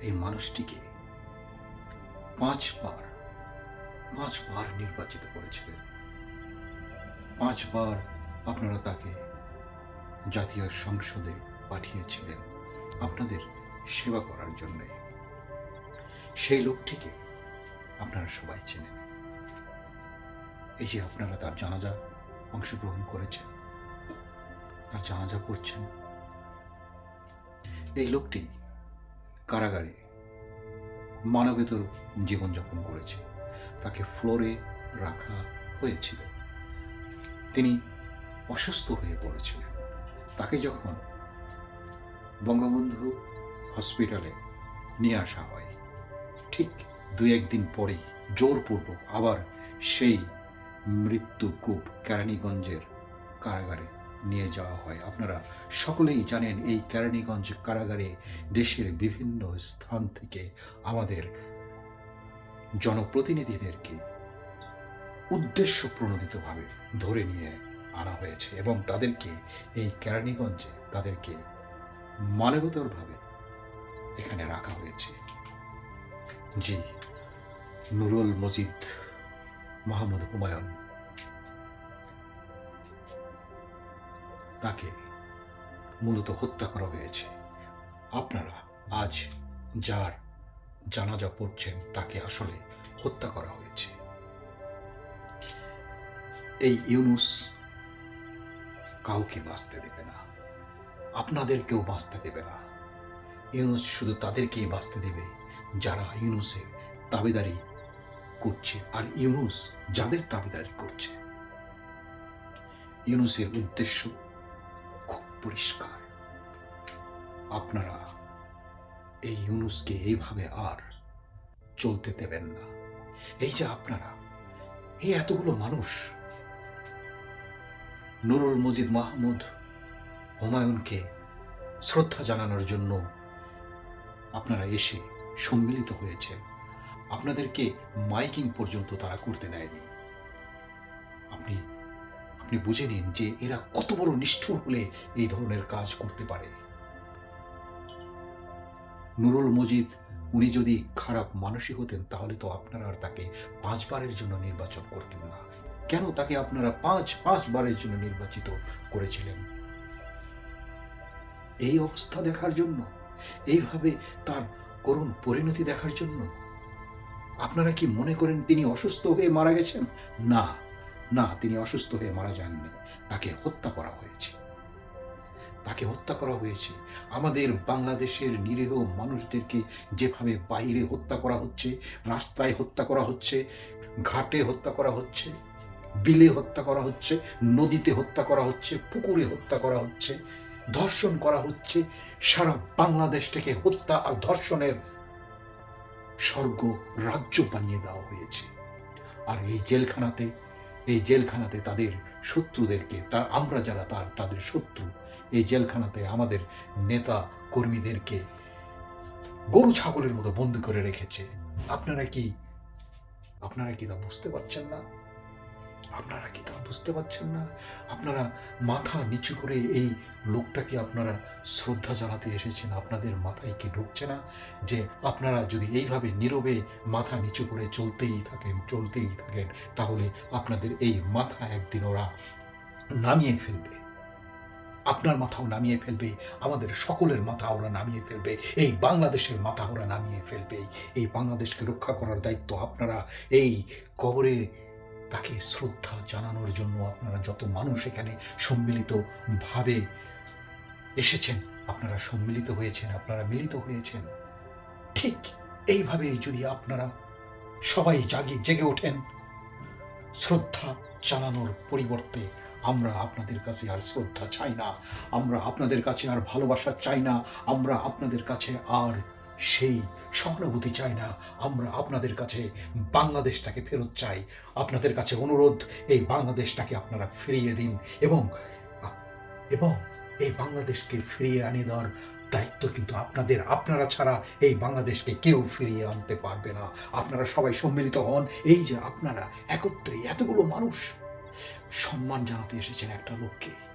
এই মানুষটিকে পাঁচবার পাঁচবার নির্বাচিত করেছিলেন। পাঁচবার আপনারা তাকে জাতীয় সংসদে পাঠিয়েছিলেন আপনাদের সেবা করার জন্যে। সেই লোকটিকে আপনারা সবাই চেনেন। এই যে আপনারা তার জানাজা অংশগ্রহণ করেছেন, তার জানাজা পড়ছেন। এই লোকটি কারাগারে মানবেতর জীবনযাপন করেছে। তাকে ফ্লোরে রাখা হয়েছিল। তিনি অসুস্থ হয়ে পড়েছিলেন। তাকে যখন বঙ্গবন্ধু হসপিটালে নিয়ে আসা হয়, ঠিক দু একদিন পরেই জোরপূর্বক আবার সেই মৃত্যু কূপ কেরানীগঞ্জের কারাগারে নিয়ে যাওয়া হয়। আপনারা সকলেই জানেন এই কেরানীগঞ্জ কারাগারে দেশের বিভিন্ন স্থান থেকে আমাদের জনপ্রতিনিধিদেরকে উদ্দেশ্য প্রণোদিতভাবে ধরে নিয়ে আনা হয়েছে এবং তাদেরকে এই কেরানীগঞ্জে তাদেরকে মানবতরভাবে এখানে রাখা হয়েছে। জি, নুরুল মজিদ মাহমুদ হুমায়ুন। তাকে মূলত হত্যা করা হয়েছে। আপনারা আজ যার জানাজা পড়ছেন তাকে আসলে হত্যা করা হয়েছে। এই ইউনুস কাউকে বাঁচতে দেবে না। আপনাদেরকেও বাঁচতে দেবে না। ইউনুস শুধু তাদেরকেই বাঁচতে দেবে যারা ইউনুসের দাবিদারি করছে আর ইউনুস যাদের দাবিদারি করছে। ইউনুসের উদ্দেশ্য পরিষ্কার। আপনারা এই ইউনুসকে এইভাবে আর চলতে দেবেন না। এই যে আপনারা এই এতগুলো মানুষ, নুরুল মজিদ মাহমুদ হুমায়ুনকে শ্রদ্ধা জানানোর জন্য আপনারা এসে সম্মিলিত হয়েছেন। আপনাদেরকে মাইকিং পর্যন্ত তারা করতে দেয়নি। আপনি আপনি বুঝে নিন যে এরা কত বড় নিষ্ঠুর হলে এই ধরনের কাজ করতে পারে। নুরুল মজিদ, উনি যদি খারাপ মানুষই হতেন, তাহলে তো আপনারা আর তাকে পাঁচবারের জন্য নির্বাচন করতেন না। কেন তাকে আপনারা পাঁচ, পাঁচবারের জন্য নির্বাচিত করেছিলেন? এই অবস্থা দেখার জন্য? এইভাবে তার করুণ পরিণতি দেখার জন্য? আপনারা কি মনে করেন তিনি অসুস্থ হয়ে মারা গেছেন? না। না, তিনি অসুস্থ হয়ে মারা যাননি তাকে হত্যা করা হয়েছে। তাকে হত্যা করা হয়েছে। আমাদের বাংলাদেশের নিরীহ মানুষদেরকে যেভাবে বাইরে হত্যা করা হচ্ছে, রাস্তায় হত্যা করা হচ্ছে, ঘাটে হত্যা করা হচ্ছে, বিলে হত্যা করা হচ্ছে, নদীতে হত্যা করা হচ্ছে, পুকুরে হত্যা করা হচ্ছে, ধর্ষণ করা হচ্ছে, সারা বাংলাদেশ থেকে হত্যা আর ধর্ষণের স্বর্গ রাজ্য বানিয়ে দেওয়া হয়েছে। আর এই জেলখানাতে এই জেলখানাতে তাদের শত্রুদেরকে তার আমরা যারা তার, তাদের শত্রু, এই জেলখানাতে আমাদের নেতা কর্মীদেরকে গরু, ছাগলের মতো বন্দি করে রেখেছে। আপনারা কি আপনারা কি তা বুঝতে পারছেন না? আপনারা কি তা বুঝতে পারছেন না? আপনারা মাথা নিচু করে এই লোকটাকে আপনারা শ্রদ্ধা জানাতে এসেছেন, আপনাদের মাথায় কি ঢুকছে না? যে আপনারা যদি এইভাবে নীরবে মাথা নিচু করে চলতেই থাকেন চলতেই থাকেন, তাহলে আপনাদের এই মাথা একদিন ওরা নামিয়ে ফেলবে। আপনার মাথাও নামিয়ে ফেলবে, আমাদের সকলের মাথা ওরা নামিয়ে ফেলবে, এই বাংলাদেশের মাথা ওরা নামিয়ে ফেলবে। এই বাংলাদেশকে রক্ষা করার দায়িত্ব আপনারা, এই কবরে তাকে শ্রদ্ধা জানানোর জন্য আপনারা যত মানুষ এখানে সম্মিলিত ভাবে এসেছেন, আপনারা সম্মিলিত হয়েছেন, আপনারা মিলিত হয়েছেন। ঠিক এইভাবেই যদি আপনারা সবাই জাগে, জেগে ওঠেন, শ্রদ্ধা জানানোর পরিবর্তে আমরা আপনাদের কাছে আর শ্রদ্ধা চাই না, আমরা আপনাদের কাছে আর ভালোবাসা চাই না, আমরা আপনাদের কাছে আর সেই সহানুভূতি চাই না। আমরা আপনাদের কাছে বাংলাদেশটাকে ফেরত চাই। আপনাদের কাছে অনুরোধ, এই বাংলাদেশটাকে আপনারা ফিরিয়ে দিন এবং এবং এই বাংলাদেশকে ফিরিয়ে আনিয়ে দেওয়ার দায়িত্ব কিন্তু আপনাদের। আপনারা ছাড়া এই বাংলাদেশকে কেউ ফিরিয়ে আনতে পারবে না। আপনারা সবাই সম্মিলিত হন। এই যে আপনারা একত্রে এতগুলো মানুষ সম্মান জানাতে এসেছেন একটা লোককে।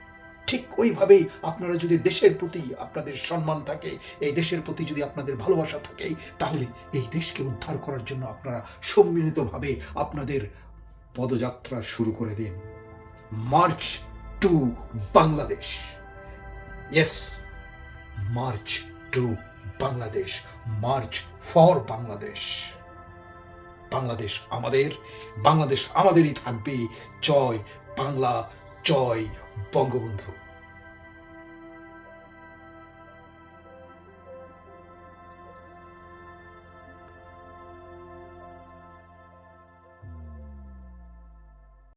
ঠিক ওইভাবেই আপনারা যদি দেশের প্রতি আপনাদের সম্মান থাকে, এই দেশের প্রতি যদি আপনাদের ভালোবাসা থাকে, তাহলে এই দেশকে উদ্ধার করার জন্য আপনারা সম্মিলিতভাবে আপনাদের পদযাত্রা শুরু করে দিন। March to Bangladesh. Yes March to Bangladesh. March for Bangladesh. Bangladesh আমাদের, বাংলাদেশ আমাদেরই থাকবে। জয় বাংলা জয় বঙ্গবন্ধু।